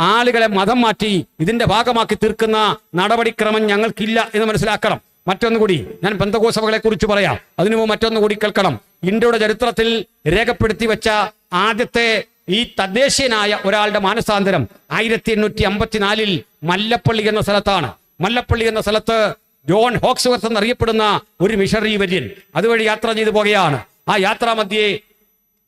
ആളുകളെ മതം മാറ്റി ഇതിന്റെ ഭാഗമാക്കി തീർക്കുന്ന നടപടിക്രമം ഞങ്ങൾക്കില്ല എന്ന് മനസ്സിലാക്കണം. മറ്റൊന്നുകൂടി ഞാൻ ബന്ധകോസഭകളെ കുറിച്ച് പറയാം. അതിനു മുമ്പ് മറ്റൊന്നുകൂടി കേൾക്കണം. ഇന്ത്യയുടെ ചരിത്രത്തിൽ രേഖപ്പെടുത്തി വെച്ച ആദ്യത്തെ ഈ തദ്ദേശീയനായ ഒരാളുടെ മാനസാന്തരം ആയിരത്തി എണ്ണൂറ്റി അമ്പത്തിനാലിൽ മല്ലപ്പള്ളി എന്ന സ്ഥലത്താണ്. മല്ലപ്പള്ളി എന്ന സ്ഥലത്ത് ജോൺ ഹോക്സ്വർത്ത് എന്നറിയപ്പെടുന്ന ഒരു മിഷണറി വര്യൻ അതുവഴി യാത്ര ചെയ്തു പോകുകയാണ് ആ യാത്രാമധ്യേ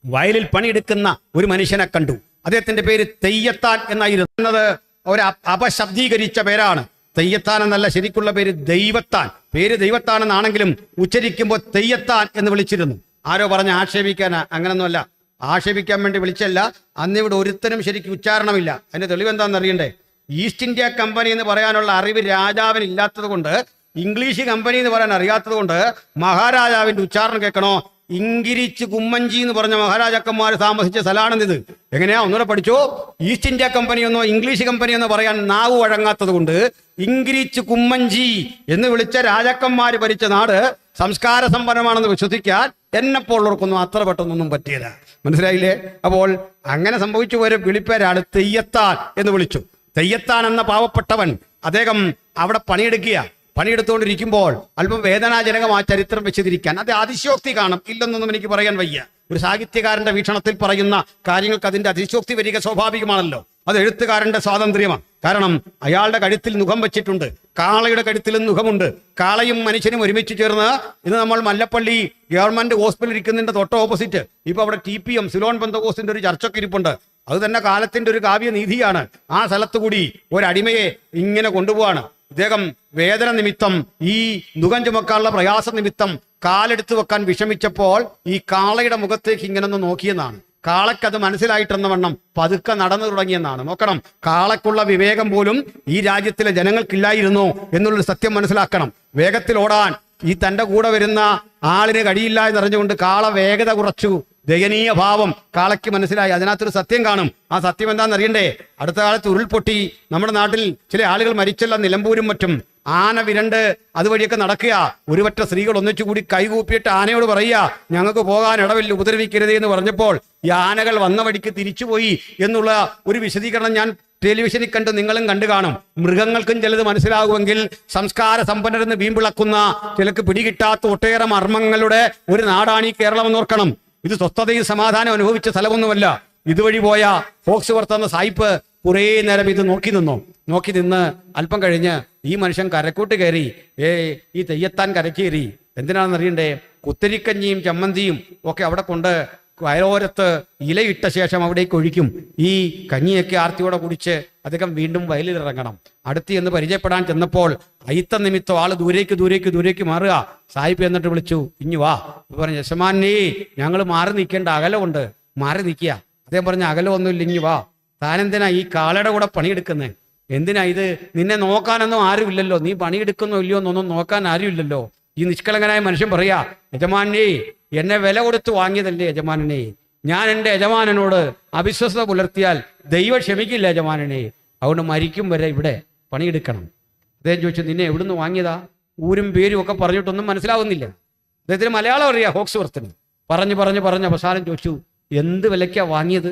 വയലിൽ പണിയെടുക്കുന്ന ഒരു മനുഷ്യനെ കണ്ടു. അദ്ദേഹത്തിന്റെ പേര് തെയ്യത്താൻ എന്നായിരുന്നത് ഒരു അപ- അപശബ്ദീകരിച്ച പേരാണ്. തെയ്യത്താൻ എന്നല്ല ശരിക്കുള്ള പേര് ദൈവത്താൻ. പേര് ദൈവത്താൻ എന്നാണെങ്കിലും ഉച്ചരിക്കുമ്പോൾ തെയ്യത്താൻ എന്ന് വിളിച്ചിരുന്നു. ആരോ പറഞ്ഞ് ആക്ഷേപിക്കാൻ അങ്ങനൊന്നുമല്ല. ആക്ഷേപിക്കാൻ വേണ്ടി വിളിച്ചല്ല. അന്ന് ഇവിടെ ഒരുത്തനും ശരിക്കും ഉച്ചാരണമില്ല. അതിന്റെ തെളിവ് എന്താണെന്ന് അറിയണ്ടേ? ഈസ്റ്റ് ഇന്ത്യ കമ്പനി എന്ന് പറയാനുള്ള അറിവ് രാജാവിന് ഇല്ലാത്തത് കൊണ്ട് ഇംഗ്ലീഷ് കമ്പനി എന്ന് പറയാൻ അറിയാത്തത് കൊണ്ട് മഹാരാജാവിന്റെ ഉച്ചാരണം കേൾക്കണോ? ഇങ്കിരിച്ച് കുമ്മഞ്ചി എന്ന് പറഞ്ഞ മഹാരാജാക്കന്മാർ താമസിച്ച സ്ഥലമാണെന്നിത് എങ്ങനെയാ? ഒന്നുകൂടെ പഠിച്ചോ? ഈസ്റ്റ് ഇന്ത്യ കമ്പനി എന്നോ ഇംഗ്ലീഷ് കമ്പനി എന്നോ പറയാൻ നാവ് വഴങ്ങാത്തത് കൊണ്ട് ഇങ്കിരിച്ച് കുമ്മഞ്ചി എന്ന് വിളിച്ച രാജാക്കന്മാർ ഭരിച്ച നാട് സംസ്കാര സമ്പന്നമാണെന്ന് വിശ്വസിക്കാൻ എന്നെപ്പോലുള്ളവർക്കൊന്നും അത്ര പെട്ടെന്നൊന്നും പറ്റിയില്ല. മനസ്സിലായില്ലേ? അപ്പോൾ അങ്ങനെ സംഭവിച്ചു പോയ വിളിപ്പേരാണ് തെയ്യത്താൻ എന്ന് വിളിച്ചു. തെയ്യത്താൻ എന്ന പാവപ്പെട്ടവൻ അദ്ദേഹം അവിടെ പണിയെടുക്കുക പണിയെടുത്തുകൊണ്ടിരിക്കുമ്പോൾ അല്പം വേദനാജനകമായ ചരിത്രം വെച്ചിരിക്കാൻ അത് അതിശോക്തി കാണും. ഇല്ലെന്നൊന്നും എനിക്ക് പറയാൻ വയ്യ. ഒരു സാഹിത്യകാരന്റെ വീക്ഷണത്തിൽ പറയുന്ന കാര്യങ്ങൾക്ക് അതിന്റെ അതിശോക്തി വരിക സ്വാഭാവികമാണല്ലോ. അത് എഴുത്തുകാരന്റെ സ്വാതന്ത്ര്യമാണ്. കാരണം അയാളുടെ കഴുത്തിൽ മുഖം വെച്ചിട്ടുണ്ട്. കാളയുടെ കഴുത്തിലും മുഖമുണ്ട് കാളയും മനുഷ്യനും ഒരുമിച്ച് ചേർന്ന് ഇന്ന് നമ്മൾ മല്ലപ്പള്ളി ഗവൺമെന്റ് ഹോസ്പിറ്റലിൽ ഇരിക്കുന്നതിന്റെ തൊട്ട് ഓപ്പോസിറ്റ്. ഇപ്പൊ അവിടെ ടി പി എം സിലോൺ ബന്ധകോസിന്റെ ഒരു ചർച്ചൊക്കെ ഇരിപ്പുണ്ട്. അത് തന്നെ കാലത്തിന്റെ ഒരു കാവ്യനീതിയാണ്. ആ സ്ഥലത്തുകൂടി ഒരു അടിമയെ ഇങ്ങനെ കൊണ്ടുപോവാണ്. ഇദ്ദേഹം വേദന നിമിത്തം ഈ നുഖം ചുമക്കാനുള്ള പ്രയാസ നിമിത്തം കാലെടുത്ത് വെക്കാൻ വിഷമിച്ചപ്പോൾ ഈ കാളയുടെ മുഖത്തേക്ക് ഇങ്ങനെ ഒന്ന് നോക്കിയെന്നാണ്. കാളക്കത് മനസ്സിലായിട്ടെന്ന വണ്ണം പതുക്കെ നടന്നു തുടങ്ങിയെന്നാണ്. നോക്കണം കാളക്കുള്ള വിവേകം പോലും ഈ രാജ്യത്തിലെ ജനങ്ങൾക്കില്ലായിരുന്നു എന്നുള്ളൊരു സത്യം മനസ്സിലാക്കണം. വേഗത്തിൽ ഓടാൻ ഈ തന്റെ കൂടെ വരുന്ന ആളിന് കഴിയില്ല എന്നറിഞ്ഞുകൊണ്ട് കാള വേഗത കുറച്ചു. ദയനീയ ഭാവം. കാളയ്ക്ക് മനസ്സിലായി. അതിനകത്തൊരു സത്യം കാണും. ആ സത്യം എന്താണെന്ന് അറിയണ്ടേ? അടുത്ത കാലത്ത് ഉരുൾപൊട്ടി നമ്മുടെ നാട്ടിൽ ചില ആളുകൾ മരിച്ചല്ല നിലമ്പൂരും മറ്റും. ആന വിരണ്ട് അതുവഴിയൊക്കെ നടക്കുക. ഒരുപറ്റ സ്ത്രീകൾ ഒന്നിച്ചുകൂടി കൈകൂപ്പിയിട്ട് ആനയോട് പറയുക ഞങ്ങൾക്ക് പോകാൻ ഇടവില്ല ഉപദ്രവിക്കരുത് എന്ന് പറഞ്ഞപ്പോൾ ഈ ആനകൾ വന്ന വഴിക്ക് തിരിച്ചുപോയി എന്നുള്ള ഒരു വിശദീകരണം ഞാൻ ടെലിവിഷനിൽ കണ്ട് നിങ്ങളും കണ്ടു കാണും. മൃഗങ്ങൾക്കും ചിലത് മനസ്സിലാകുമെങ്കിൽ സംസ്കാര സമ്പന്നരെന്ന് വീമ്പിളക്കുന്ന ചിലക്ക് പിടികിട്ടാത്ത ഒട്ടേറെ മർമ്മങ്ങളുടെ ഒരു നാടാണ് ഈ കേരളം എന്നോർക്കണം ഇത് സ്വസ്ഥതയും സമാധാനം അനുഭവിച്ച സ്ഥലമൊന്നുമല്ല. ഇതുവഴി പോയ ഫോക്സ് വർത്തുന്ന സായിപ്പ് കുറേ നേരം ഇത് നോക്കി നിന്നു. നോക്കി നിന്ന് അല്പം കഴിഞ്ഞ് ഈ മനുഷ്യൻ കരക്കൂട്ട് കയറി ഏ ഈ തെയ്യത്താൻ കരക്കേറി. എന്തിനാണെന്ന് അറിയണ്ടേ കുത്തരിക്കഞ്ഞിയും ചമ്മന്തിയും ഒക്കെ അവിടെ കൊണ്ട് വയലോരത്ത് ഇലയിട്ട ശേഷം അവിടേക്ക് ഒഴിക്കും. ഈ കഞ്ഞിയൊക്കെ ആർത്തിയോടെ കുടിച്ച് അദ്ദേഹം വീണ്ടും വയലിലിറങ്ങണം. അടുത്ത് എന്ന് പരിചയപ്പെടാൻ ചെന്നപ്പോൾ അയിത്ത നിമിത്തം ആൾ ദൂരേക്ക് ദൂരേക്ക് ദൂരേക്ക് മാറുക. സായിപ്പ് എന്നിട്ട് വിളിച്ചു ഇഞ്ഞു വാ. പറഞ്ഞു യശമാനേ ഞങ്ങൾ മാറി നിൽക്കേണ്ട അകലമുണ്ട്. മാറി നിൽക്കുക അദ്ദേഹം പറഞ്ഞ അകലമൊന്നുമില്ല ഇഞ്ഞു വാ. താനെന്തിനാ ഈ കാളയുടെ കൂടെ പണിയെടുക്കുന്നത് എന്തിനാ ഇത്? നിന്നെ നോക്കാനൊന്നും ആരുമില്ലല്ലോ. നീ പണിയെടുക്കുന്നോ ഇല്ലയോ എന്നൊന്നും നോക്കാൻ ആരുമില്ലല്ലോ. ഈ നിഷ്കളങ്കനായ മനുഷ്യൻ പറയാ യജമാനെ എന്നെ വില കൊടുത്ത് വാങ്ങിയതല്ലേ യജമാനനെ? ഞാൻ എന്റെ യജമാനനോട് അവിശ്വസത പുലർത്തിയാൽ ദൈവം ക്ഷമിക്കില്ല യജമാനനെ. അതുകൊണ്ട് മരിക്കും വരെ ഇവിടെ പണിയെടുക്കണം. അദ്ദേഹം ചോദിച്ചു നിന്നെ എവിടുന്ന് വാങ്ങിയതാ? ഊരും പേരും ഒക്കെ പറഞ്ഞിട്ടൊന്നും മനസ്സിലാവുന്നില്ല. അദ്ദേഹത്തിന് മലയാളം അറിയാം ഹോക്സ് വർത്തിന് പറഞ്ഞു പറഞ്ഞു പറഞ്ഞ് അവസാനം ചോദിച്ചു എന്ത് വിലയ്ക്കാ വാങ്ങിയത്?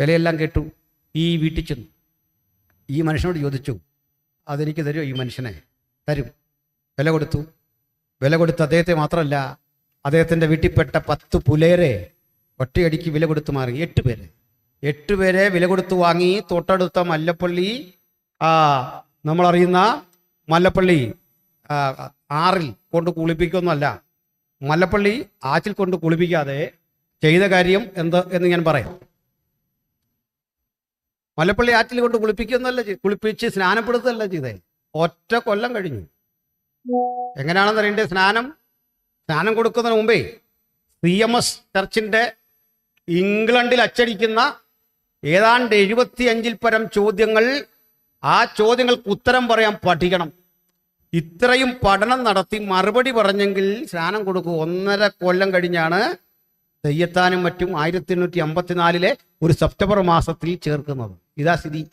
വിലയെല്ലാം കേട്ടു. ഈ വീട്ടിൽ ചെന്നു. ഈ മനുഷ്യനോട് ചോദിച്ചു അതെനിക്ക് തരുമോ? ഈ മനുഷ്യനെ തരും. വില കൊടുത്തു. വില കൊടുത്ത് അദ്ദേഹത്തെ മാത്രമല്ല അദ്ദേഹത്തിന്റെ വീട്ടിൽപ്പെട്ട പത്ത് പുലേരെ ഒറ്റയടിക്ക് വില കൊടുത്ത് മാറി. എട്ട് പേര്. എട്ട് പേരെ വില കൊടുത്ത് വാങ്ങി തൊട്ടടുത്ത മല്ലപ്പള്ളി ആ നമ്മളറിയുന്ന മല്ലപ്പള്ളി ആറിൽ കൊണ്ട് കുളിപ്പിക്കൊന്നുമല്ല മല്ലപ്പള്ളി ആറ്റിൽ കൊണ്ട് കുളിപ്പിക്കാതെ ചെയ്ത കാര്യം എന്ത് എന്ന് ഞാൻ പറയാം. മല്ലപ്പള്ളി ആറ്റിൽ കൊണ്ട് കുളിപ്പിക്കുന്നല്ല കുളിപ്പിച്ച് സ്നാനപ്പെടുത്തുകയല്ല ചെയ്തേ. ഒറ്റ കൊല്ലം കഴിഞ്ഞു. എങ്ങനെയാണെന്ന് അറിയണ്ടേ? സ്നാനം സ്നാനം കൊടുക്കുന്നതിന് മുമ്പേ സി എം എസ് ചർച്ചിന്റെ ഇംഗ്ലണ്ടിൽ അച്ചടിക്കുന്ന ഏതാണ്ട് എഴുപത്തി അഞ്ചിൽ പരം ചോദ്യങ്ങൾ ആ ചോദ്യങ്ങൾക്ക് ഉത്തരം പറയാൻ പഠിക്കണം. ഇത്രയും പഠനം നടത്തി മറുപടി പറഞ്ഞെങ്കിൽ സ്നാനം കൊടുക്കും. ഒന്നര കൊല്ലം കഴിഞ്ഞാണ് തെയ്യത്താനും മറ്റും ആയിരത്തി എണ്ണൂറ്റി അമ്പത്തിനാലിലെ ഒരു സെപ്റ്റംബർ മാസത്തിൽ ചേർക്കുന്നത്. ഇതാ സ്ഥിതി.